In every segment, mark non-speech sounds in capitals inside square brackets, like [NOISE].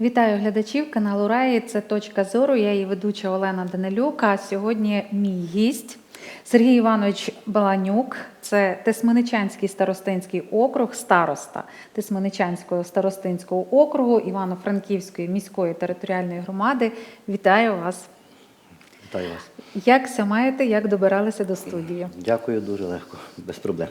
Вітаю глядачів каналу Раї. Це точка зору. Я її ведуча Олена Данилюк. А сьогодні мій гість Сергій Іванович Баланюк. Це Тесменичанський старостинський округ, староста Тесменичанського старостинського округу Івано-Франківської міської територіальної громади. Вітаю вас! Вітаю вас. Як маєте, як добиралися до студії? Дякую дуже легко, без проблем.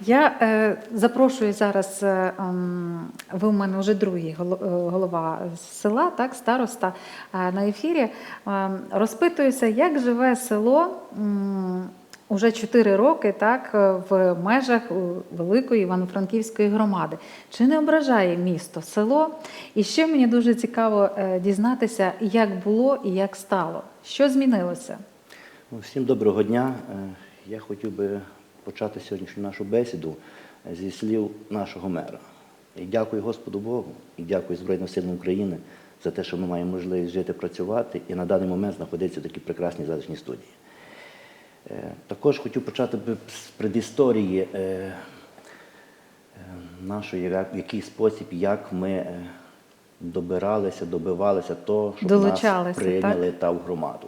Я е, запрошую зараз. Е, ем, ви у мене вже другий е, голова села, так, староста е, на ефірі. Ем, розпитуюся, як живе село м, уже 4 роки, так, е, в межах е, великої Івано-Франківської громади. Чи не ображає місто село? І ще мені дуже цікаво е, дізнатися, як було і як стало. Що змінилося? Ну, Всім доброго дня. Е, Я хотів би почати сьогоднішню нашу бесіду е, зі слів нашого мера. І дякую Господу Богу, і дякую Збройним силам України за те, що ми маємо можливість жити, працювати і на даний момент знаходитися в такій прекрасній затишній студії. Е, Також хотів почати з предісторії нашої, в який спосіб, як ми добиралися, добивалися того, щоб Долучалися, нас прийняли та в громаду.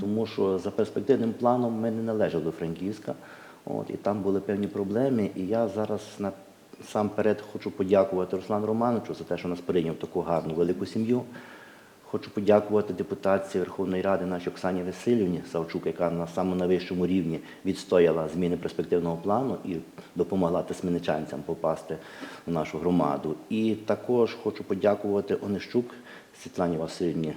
Тому що за перспективним планом ми не належали до Франківська, от, і там були певні проблеми. І я зараз на сам перед хочу подякувати Руслану Романовичу за те, що нас прийняв таку гарну велику сім'ю. Хочу подякувати депутатці Верховної Ради нашій Оксані Васильівні Савчук, яка на самому найвищому рівні відстояла зміни перспективного плану і допомогла тисменичанцям попасти в нашу громаду. І також хочу подякувати Онищук Світлані Васильівні,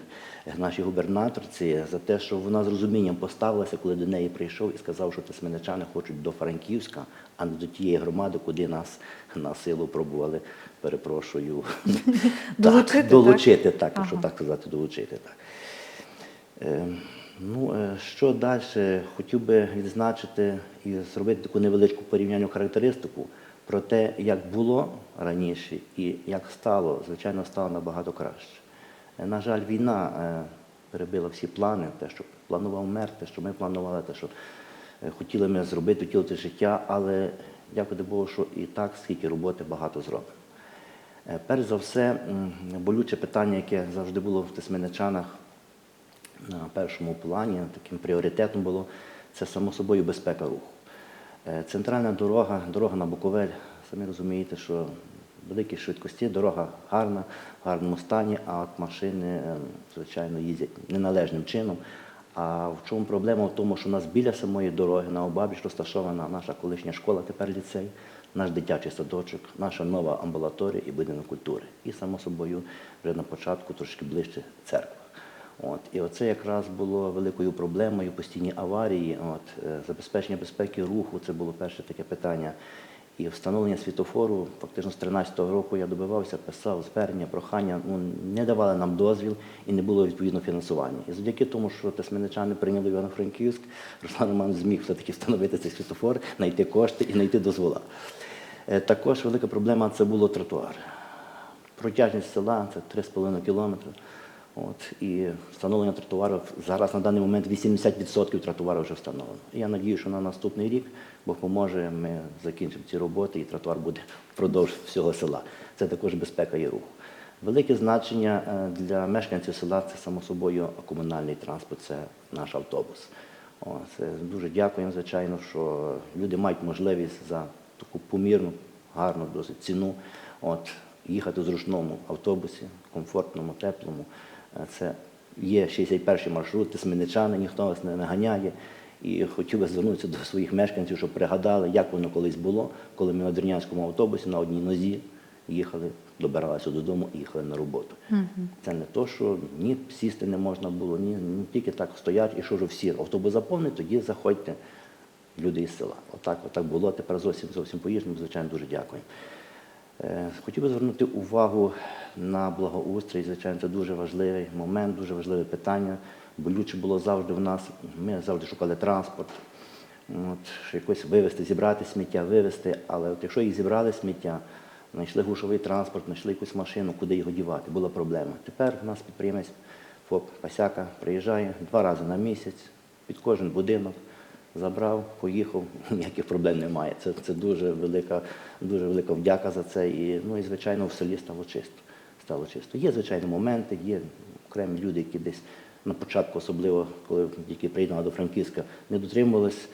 нашій губернаторці, за те, що вона з розумінням поставилася, коли до неї прийшов і сказав, що тисменичани хочуть до Франківська, а не до тієї громади, куди нас на силу пробували, перепрошую, [LAUGHS] Долучити, так? долучити, так, якщо так сказати, долучити. Так. Е, ну, е, що далі? Хотів би відзначити і зробити таку невеличку порівняльну характеристику про те, як було раніше і як стало, звичайно, стало набагато краще. Е, На жаль, війна е, перебила всі плани, те, що планував мер, те, що ми планували, те, що е, хотіли ми зробити, втілити життя, але дякувати Богу, що і так скільки роботи багато. Е, Перш за все, болюче питання, яке завжди було в Тисменичанах на першому плані, таким пріоритетом було, це само собою безпека руху. Центральна дорога, дорога на Буковель, самі розумієте, що великі швидкості, дорога гарна, в гарному стані, а от машини, е, звичайно, їздять неналежним чином. А в чому проблема? В тому, що у нас біля самої дороги на обабіч розташована наша колишня школа, тепер ліцей, наш дитячий садочок, наша нова амбулаторія і будинок культури. І, само собою, вже на початку трошки ближче церква. От. І оце якраз було великою проблемою, постійні аварії, от, е, забезпечення безпеки руху, це було перше таке питання. І встановлення світофору, фактично з 13-го року я добивався, писав звернення, прохання, ну, не давали нам дозвіл і не було відповідно фінансування. І завдяки тому, що тисменичани прийняли Івано-Франківськ, Руслан Роман зміг все-таки встановити цей світофор, знайти кошти і знайти дозвола. Е, Також велика проблема це було тротуар. Протяжність села це 3,5 кілометри. От, і встановлення тротуарів зараз на даний момент 80% тротуарів вже встановлено. І Я надію, що на наступний рік Бог поможе, ми закінчимо ці роботи і тротуар буде впродовж всього села. Це також безпека і руху. Велике значення е, для мешканців села це само собою комунальний транспорт, це наш автобус. О, це дуже дякуємо, звичайно, що люди мають можливість за таку помірну, гарну досить ціну от, їхати в зручному автобусі, комфортному, теплому. Це є 61-й маршрут, Тисменичани, ніхто вас не наганяє. І хотів би звернутися до своїх мешканців, щоб пригадали, як воно колись було, коли ми на Дернянському автобусі на одній нозі їхали, добиралися додому і їхали на роботу. Це не то, що ні сісти не можна було, ні, ні тільки так стоять, і що ж всі автобус заповнить, тоді заходьте люди із села. Отак, отак було. Тепер зовсім зовсім по-іншому, звичайно, дуже дякую. Е, Хотів би звернути увагу на благоустрій. Звичайно, це дуже важливий момент, дуже важливе питання. Болюче було завжди в нас. Ми завжди шукали транспорт, от, якось вивезти, зібрати сміття, вивезти. Але от якщо їх зібрали сміття, знайшли гушовий транспорт, знайшли якусь машину, куди його дівати, була проблема. Тепер у нас підприємець ФОП Пасяка приїжджає два рази на місяць під кожен будинок. Забрав, поїхав, [LAUGHS] ніяких проблем немає. Це, це дуже велика, дуже велика вдяка за це. І, ну і звичайно в селі стало чисто. стало чисто. Є, звичайно, моменти, є окремі люди, які десь на початку, особливо коли які приєднали до Франківська, не дотримувались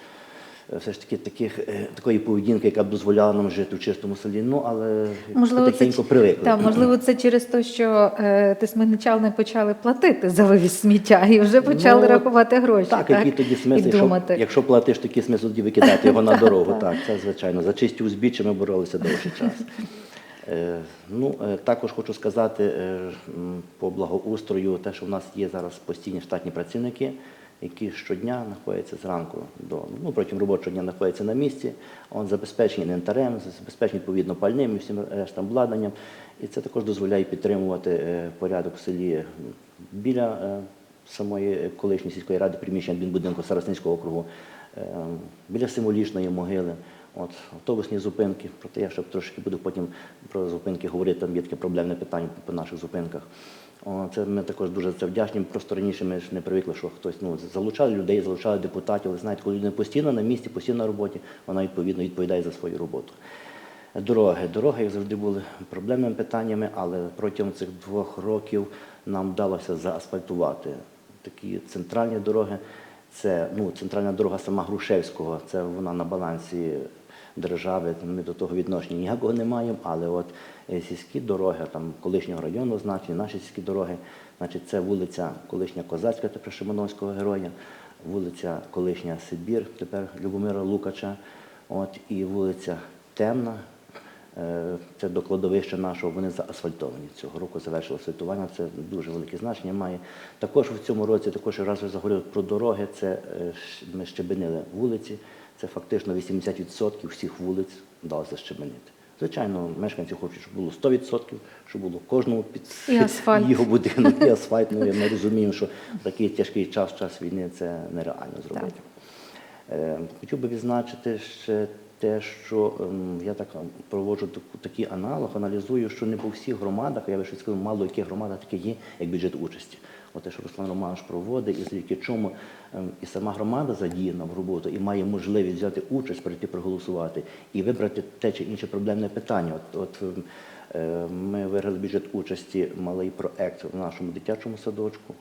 все ж таки таких, е, такої поведінки, яка б дозволяла нам жити в чистому селі. Ну, але потихеньку це, привикли. та, можливо, це через те, що е, тисменичани почали платити за вивіз сміття і вже почали Ну, рахувати гроші. Так, Так, який тоді смисл, і якщо, думати. якщо платиш, такий смисл тоді викидати його на [LAUGHS] дорогу. Так. Це звичайно. За чисті узбіччя ми боролися довший час. [LAUGHS] Е, Ну, е, також хочу сказати е, по благоустрою, те, що в нас є зараз постійні штатні працівники, які щодня знаходяться зранку до ну, протягом робочого дня знаходяться на місці, он забезпечені інвентарем, забезпечені відповідно пальним і всім рештам обладнанням. І це також дозволяє підтримувати е, порядок в селі біля е, самої колишньої сільської ради приміщення адмінбудинку Старостинського округу, е, біля символічної могили. От, автобусні зупинки, проте я ще трошки буду потім про зупинки говорити, там є таке проблемне питання по наших зупинках. Це ми також дуже це вдячні. Просто раніше ми ж не привикли, що хтось ну, залучали людей, залучали депутатів. Ви знаєте, коли людина постійно на місці, постійно на роботі, вона відповідно відповідає за свою роботу. Дороги. Дороги, як завжди, були проблемними питаннями, але протягом цих двох років нам вдалося заасфальтувати такі центральні дороги. Це ну, центральна дорога сама Грушевського, це вона на балансі держави. Ми до того відношення ніякого не маємо, але от е, сільські дороги, там колишнього району значення, наші сільські дороги, значить, це вулиця колишня Козацька, тепер Шимановського героя, вулиця колишня Сибір, тепер Любомира Лукача, от, і вулиця Темна, Е, Це до кладовища нашого, вони заасфальтовані. Цього року завершили асфальтування, це дуже велике значення має. Також в цьому році, також раз вже заговорив про дороги, це е, ми щебенили вулиці, це фактично 80% всіх вулиць вдалося щебенити. Звичайно, мешканці хочуть, щоб було 100%, щоб було кожному під І [LAUGHS] його будинок, і [LAUGHS] асфальт. Ну, ми розуміємо, що в такий тяжкий час, час війни, це нереально зробити. Е, Хотів би відзначити ще те, що ем, я так проводжу такий аналог, аналізую, що не по всіх громадах, я би ще сказав, мало яких громадах таке є, як бюджет участі. Те, що Руслан Романович проводить, і завдяки чому ем, і сама громада задіяна в роботу і має можливість взяти участь, прийти проголосувати і вибрати те чи інше проблемне питання. От, от ем, е, ми виграли бюджет участі, малий проект в нашому дитячому садочку.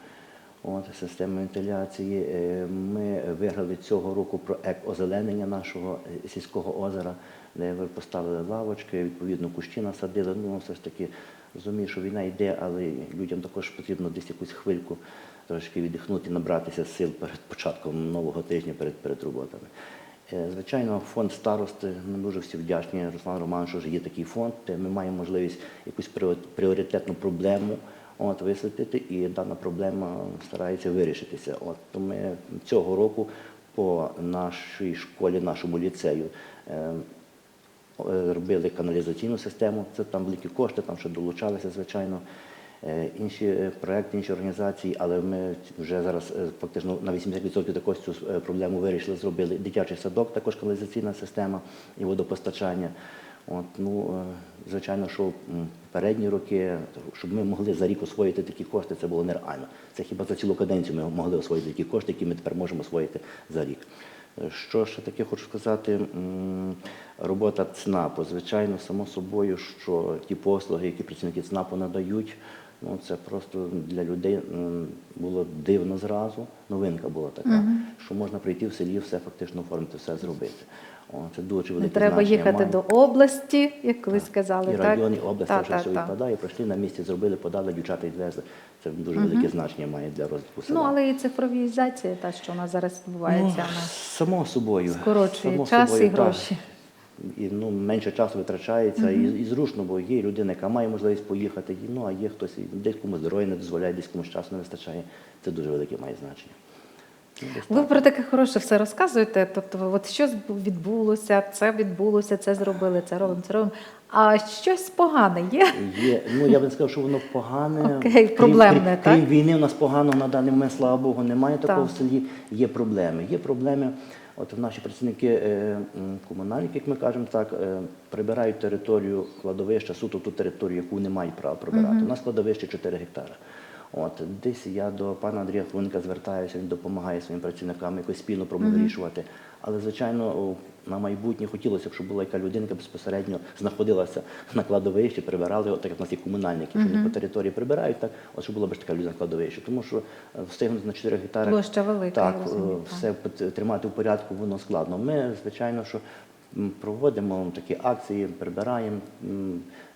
От, системи вентиляції. Е, Ми виграли цього року проект озеленення нашого е, сільського озера, де ви поставили лавочки, відповідно кущі насадили. Ну, все ж таки розумію, що війна йде, але людям також потрібно десь якусь хвильку трошки віддихнути, набратися сил перед початком нового тижня, перед, перед роботами. Е, Звичайно, фонд старости, ми дуже всі вдячні Руслану Романовичу, що є такий фонд, де ми маємо можливість якусь пріоритетну проблему от, висвітлити, і дана проблема старається вирішитися. От, то ми цього року по нашій школі, нашому ліцею е, робили каналізаційну систему, це там великі кошти, там ще долучалися, звичайно. Е, Інші е, проекти, інші організації, але ми вже зараз е, фактично на 80% також цю е, проблему вирішили, зробили дитячий садок, також каналізаційна система і водопостачання. От, ну, е, звичайно, що м, попередні роки, щоб ми могли за рік освоїти такі кошти, це було нереально. Це хіба за цілу каденцію ми могли освоїти такі кошти, які ми тепер можемо освоїти за рік. Що ще таке хочу сказати? Робота ЦНАПу. Звичайно, само собою, що ті послуги, які працівники ЦНАПу надають, ну це просто для людей було дивно зразу. Новинка була така, що можна прийти в селі, все фактично оформити, все зробити. О, це дуже Не треба значення їхати має. до області, як колись сказали. І так? район, і область Та, вже та, все та. відпадає. Прийшли на місці, зробили, подали, дівчата відвезли. Це дуже велике значення має для розвитку села. Ну, але і цифровізація, та, що нас зараз відбувається, Ну, вона само собою. скорочує Само час собою, і так. гроші. І ну, менше часу витрачається, і, і зручно, бо є людина, яка має можливість поїхати, і, ну, а є хтось, і десь комусь здоров'я не дозволяє, десь комусь часу не вистачає. Це дуже велике має значення. Ви про таке хороше все розказуєте. Тобто, от що відбулося, це відбулося, це зробили, це робимо, це робимо. А щось погане є? Є, ну я б не сказав, що воно погане. Окей, проблемне, крім, так? Крім війни, у нас погано на даний момент, слава Богу, немає такого Так. в селі. Є проблеми. Є проблеми. От наші працівники е, комунальники, як ми кажемо так, е, прибирають територію кладовища, суто ту територію, яку не мають права прибирати. У нас кладовище 4 гектара. От десь я до пана Андрія Хруника звертаюся, він допомагає своїм працівникам якось спільно проблеми вирішувати. Але звичайно, на майбутнє хотілося б, щоб була яка людина, безпосередньо знаходилася на кладовищі, прибирали, от так як у нас є комунальники, що вони по території прибирають, так от щоб була б така людина на кладовищі. Тому що е, встигнути на 4 гектари Площа велика, я розумію, так. все тримати в порядку, воно складно. Ми, звичайно, що проводимо такі акції, прибираємо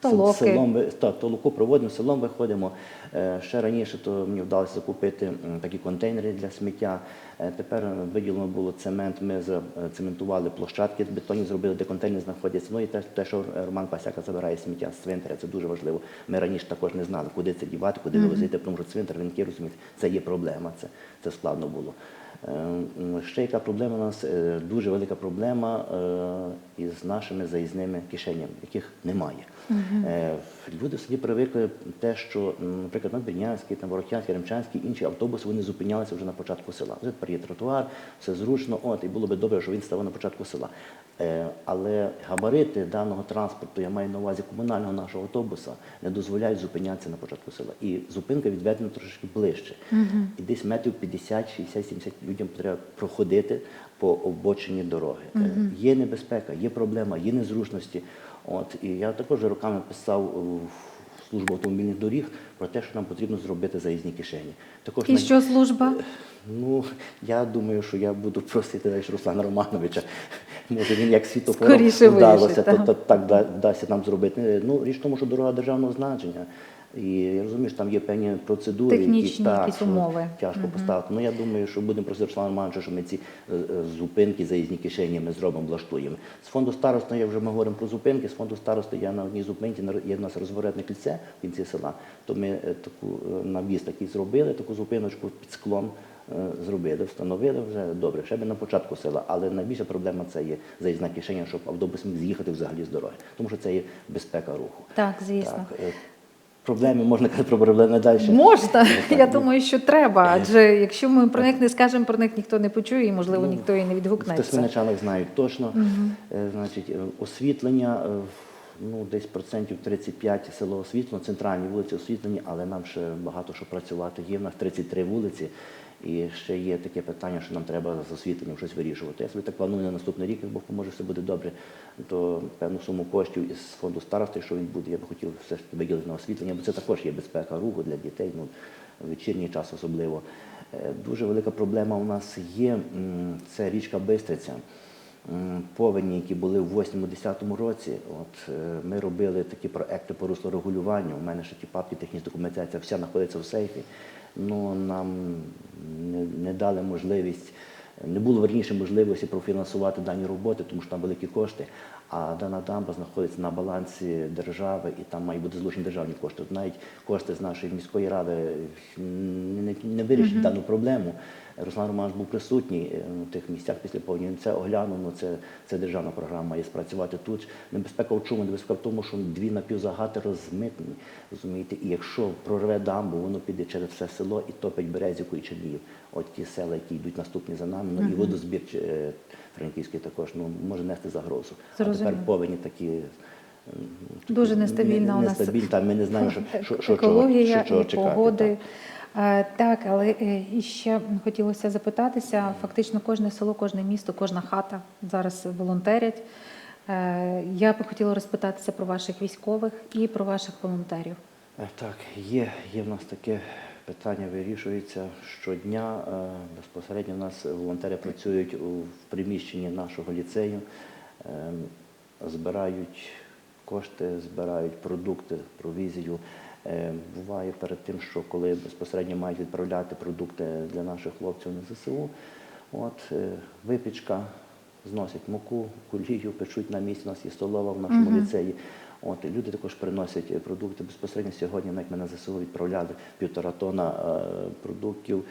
Толоки. селом, так, толоку проводимо, селом виходимо. Е, Ще раніше то мені вдалося закупити такі контейнери для сміття. Е, Тепер виділено було цемент, ми цементували площадки бетонні, зробили, де контейнери знаходяться. Ну і те, те, що Роман Пасяка забирає сміття з цвинтаря, це дуже важливо. Ми раніше також не знали, куди це дівати, куди вивозити, тому що цвинтар, вінки, розумієте, це є проблема, це, це складно було. Е, м, Ще яка проблема у нас, е, дуже велика проблема е, із нашими заїзними кишенями, яких немає. Е, Люди селі привикли те, що, наприклад, Надбірнянський, там, Воротянський, Ремчанський, інші автобуси вони зупинялися вже на початку села. Вже тепер є тротуар, все зручно, от, і було би добре, що він ставав на початку села. Е, Але габарити даного транспорту, я маю на увазі комунального нашого автобуса, не дозволяють зупинятися на початку села. І зупинка відведена трошки ближче. І десь метрів 50, 60, 70 людям треба проходити по обочині дороги. Е, Є небезпека, є проблема, є незручності. От, і я також роками писав в службу автомобільних доріг про те, що нам потрібно зробити заїзні кишені. Також І на- що служба? Ну, я думаю, що я буду просити далі Руслана Романовича. Може він як світофором вдалося, вирішить, то, так. то так да- вдасться нам зробити. Ну, річ тому, що дорога державного значення. І я розумію, що там є певні процедури, Технічні так, якісь що умови. Тяжко поставити. Ну я думаю, що будемо просити Руслана Романовича, що ми ці е, е, зупинки, заїзні кишені ми зробимо, влаштуємо. З фонду староста, я вже ми говоримо про зупинки. З фонду староста я на одній зупинці на- є в нас розворотне кільце в кінці села. То ми е, таку е, навіс такий зробили, таку зупиночку під склом. е, Зробили, встановили вже добре, ще би на початку села, але найбільша проблема це є заїзна кишеня, щоб автобус міг з'їхати взагалі з дороги, тому що це є безпека руху. Так, звісно. Так, е, проблеми можна казати про проблеми далі. Можна, Ну, [LAUGHS] я думаю, що треба. Адже якщо ми про них не скажемо, про них ніхто не почує, і можливо Ну, ніхто і не відгукнеться. відгукнеться. Тесменичанах знають точно. Е, Значить, е, освітлення, е, ну, десь процентів 35 село освітлено, центральні вулиці освітлені, але нам ще багато що працювати. Є в нас 33 вулиці, і ще є таке питання, що нам треба з освітленням щось вирішувати. Я собі так планую на наступний рік, як Бог поможе, все буде добре, то певну суму коштів із фонду старости, що він буде, я би хотів все ж таки виділити на освітлення, бо це також є безпека руху для дітей, ну, вечірній час особливо. Е, Дуже велика проблема у нас є, це річка Бистриця. Повені, які були в 8-10 році, от е, ми робили такі проекти по руслорегулюванню. У мене ще ті папки, технічна документація, вся знаходиться в сейфі. Ну нам не, не дали можливість, не було верніше можливості профінансувати дані роботи, тому що там великі кошти. А дана дамба знаходиться на балансі держави, і там мають бути злучені державні кошти. От навіть кошти з нашої міської ради не, не, не вирішать дану проблему. Руслан Романович був присутній е, на тих місцях після повені. Це оглянув, ну це, це державна програма має спрацювати тут. Небезпека в чому? Небезпека в тому, що дві напівзагати розмитні, розумієте, і якщо прорве дамбу, воно піде через все село і топить Березівку і Чернігів. От ті села, які йдуть наступні за нами, ну і водозбір е, Франківський також ну, може нести загрозу. А тепер повені такі. Дуже нестабільна у нас нестабільні, там ми не знаємо, що, [LAUGHS] що, що, чого, що, чого і чекати. погоди. так. Е, Так, але е, ще хотілося запитатися: фактично кожне село, кожне місто, кожна хата зараз волонтерять. Е, Я би хотіла розпитатися про ваших військових і про ваших волонтерів. Так, є, є в нас таке питання, вирішується щодня. Безпосередньо у нас волонтери працюють в приміщенні нашого ліцею, збирають кошти, збирають продукти, провізію. Е, Буває перед тим, що коли безпосередньо мають відправляти продукти для наших хлопців на ЗСУ, от е, випічка, зносять муку, кулію, печуть на місці. У нас є столова в нашому ліцеї. От, люди також приносять е, продукти безпосередньо сьогодні, навіть ми на ЗСУ відправляли півтора тонна е, продуктів,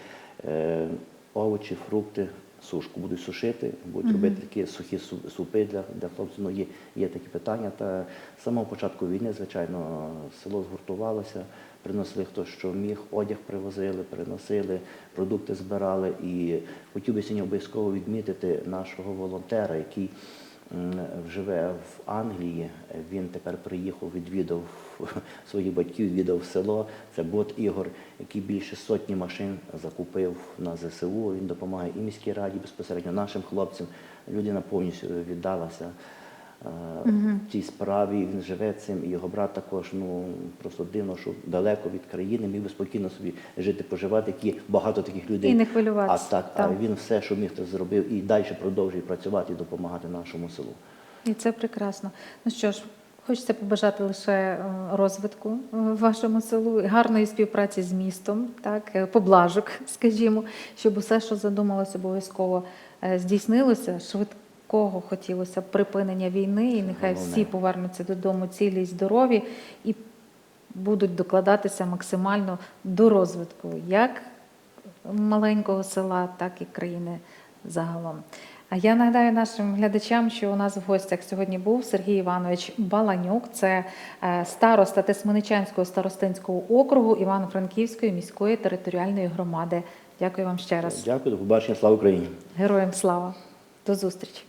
е, овочі, фрукти, сушку будуть сушити, будуть робити такі сухі супи для, для хлопців. Ну, є, є такі питання. Та з самого початку війни, звичайно, село згуртувалося, принесли хто що міг, одяг привозили, приносили, продукти збирали. І хотів би сьогодні обов'язково відмітити нашого волонтера, який живе в Англії. Він тепер приїхав, відвідав [LAUGHS] своїх батьків, відвідав село. Це бот Ігор, який більше сотні машин закупив на ЗСУ. Він допомагає і міській раді безпосередньо нашим хлопцям. Людина повністю віддалася е, цій справі. Він живе цим, і його брат також. Ну просто дивно, що далеко від країни міг би спокійно собі жити, поживати, які багато таких людей. І не хвилюватися. А так, Так. а він все, що міг, то зробив, і далі продовжує працювати і допомагати нашому селу. І це прекрасно. Ну що ж, хочеться побажати лише е, розвитку е, вашому селу, гарної співпраці з містом, так, поблажок, [LAUGHS] скажімо, щоб усе, що задумалося, обов'язково здійснилося. Швидкого хотілося припинення війни, і нехай Головне. всі повернуться додому цілі й здорові і будуть докладатися максимально до розвитку як маленького села, так і країни загалом. А я нагадаю нашим глядачам, що у нас в гостях сьогодні був Сергій Іванович Баланюк, це е, староста Тисменичанського старостинського округу Івано-Франківської міської територіальної громади. Дякую вам ще раз. Дякую, до побачення, слава Україні! Героям слава! До зустрічі!